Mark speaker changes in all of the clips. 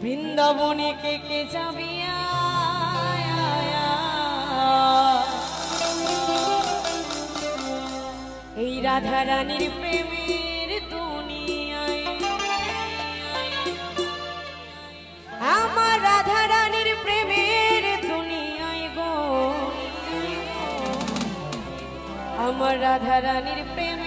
Speaker 1: বৃন্দাবনে কে কে যাবি। এই রাধা রানীর প্রেমের দুনিয়ায় আমার রাধা রানীর প্রেমের দুনিয়ায় গো আমার রাধা রানীর প্রেমের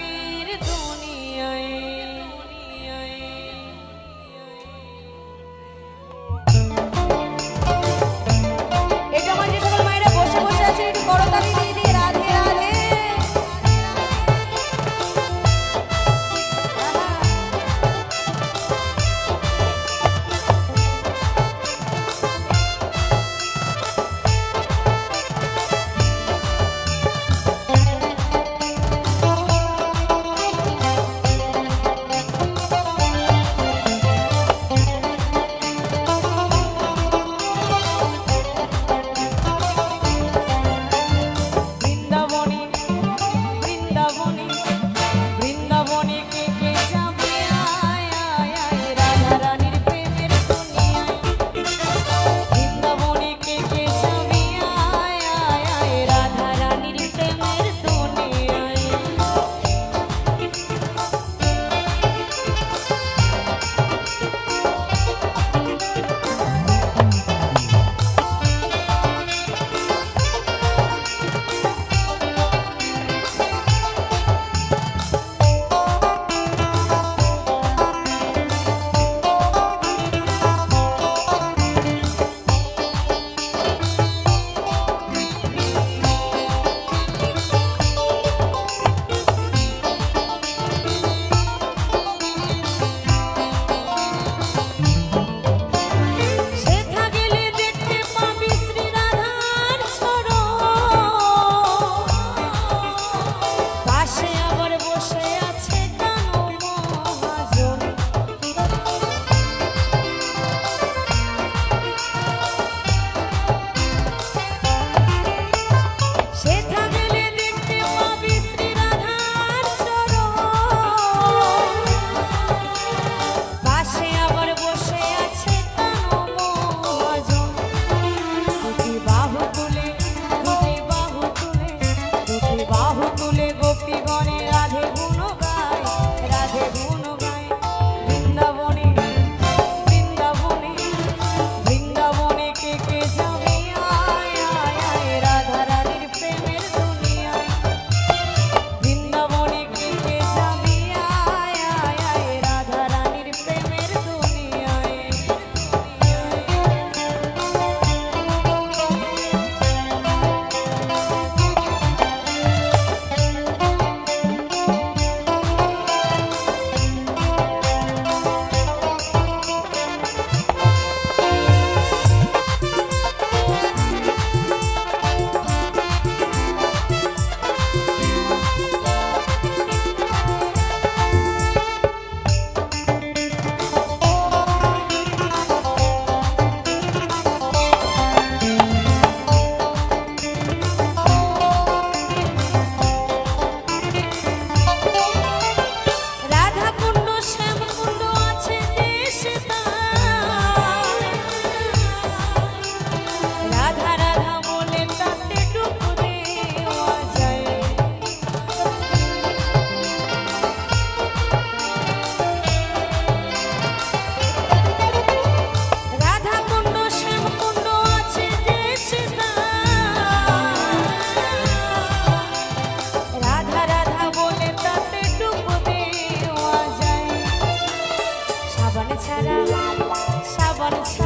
Speaker 1: fun.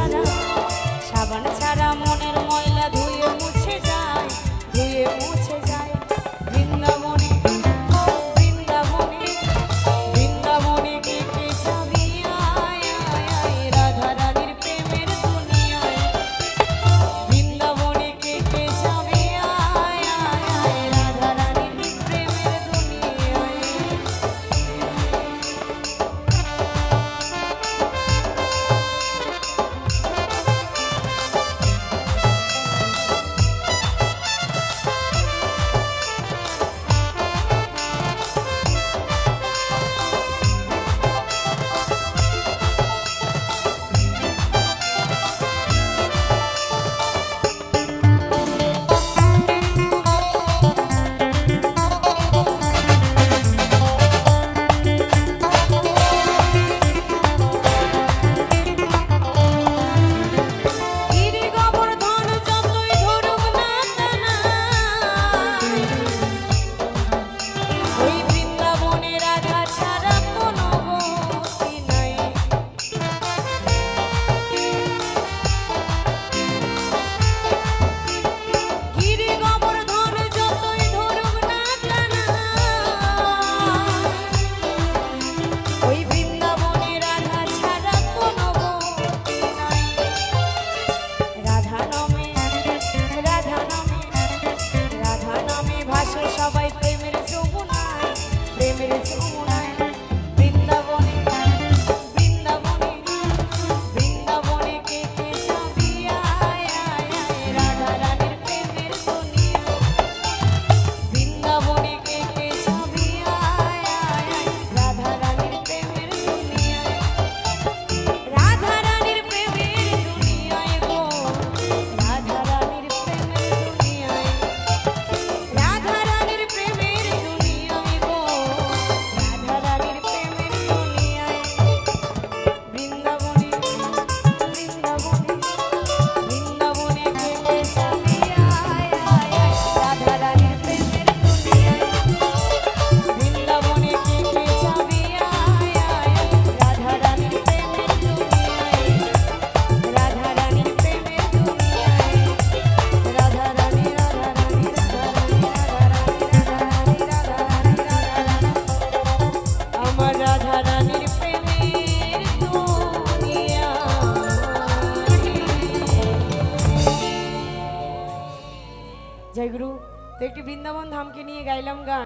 Speaker 1: জয়গুরু তো একটি বৃন্দাবন ধামকে নিয়ে গাইলাম গান।